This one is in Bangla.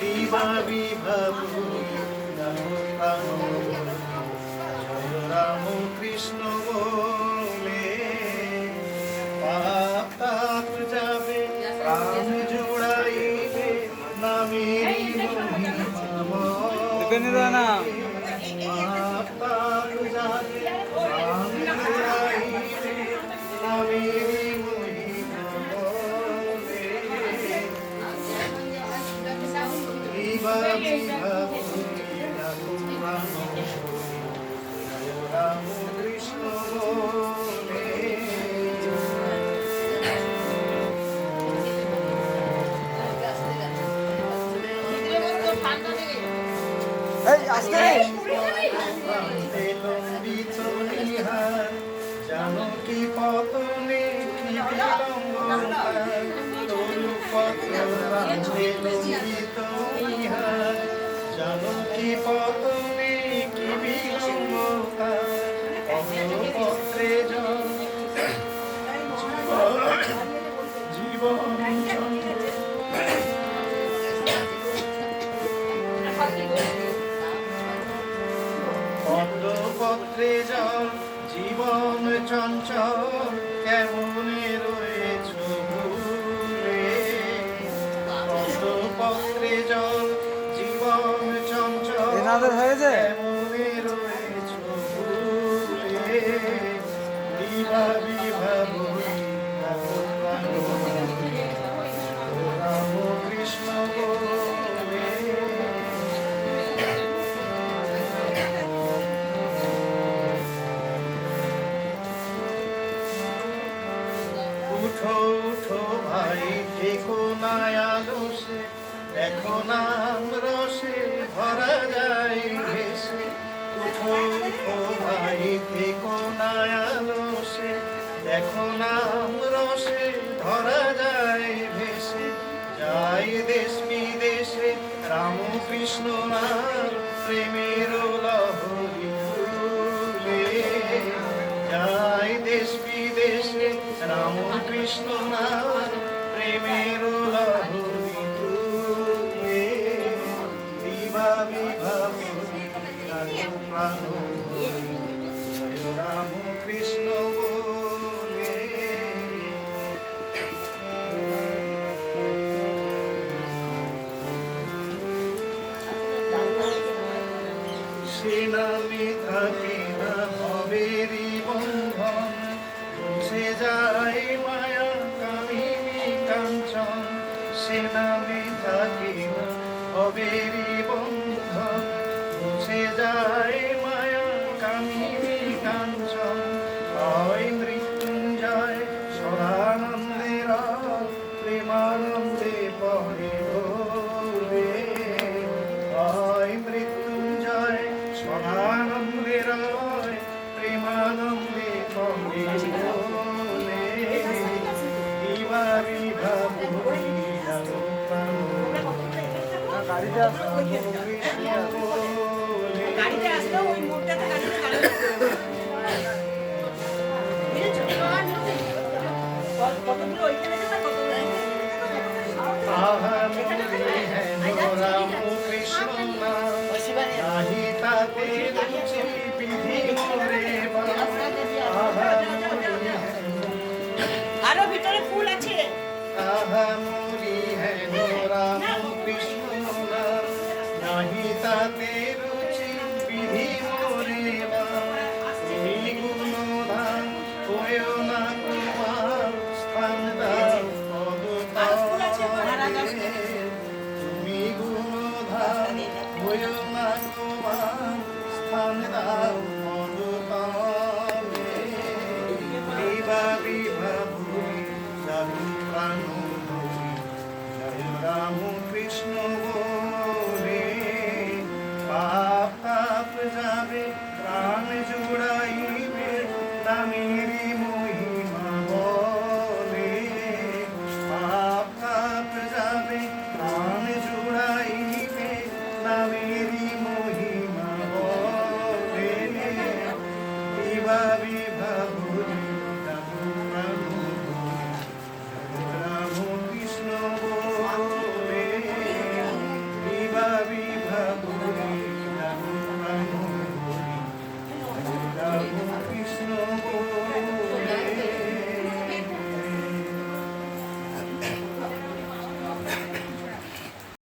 দিবা বিভব রাম কৃষ্ণ বলে পাপ যাবে প্রাণ জোড়াইবে নামের মহিমা এই আসতে প্রান্তে লম্বিত পতনে কি নিহার জানকী পতনে কি বিলম্বকার পত্রে জীবন পদ্মপত্রে জল জীবন চঞ্চল কেমনে রয়েছ ভুলে পদ্মপত্রে জল জীবন চঞ্চল এনাদের হয়েছে? না আলোসে দেখো নাম রসে ভরা যায় ভাই দেখো না আলোসে দেখো নাম রসে ভরা যায় ভেসে। যায় দেশ বিদেশে রামকৃষ্ণ নাম, প্রেমের তুলে দেশ বিদেশে, রাম কৃষ্ণ নাম প্রেমের রাম কৃষ্ণ সে নামে Baby. গাড়িতে আসলে ওই মোড়টাতে গাড়িতে কতগুলো ওইখানে কতগুলো? e যাবে প্রাণ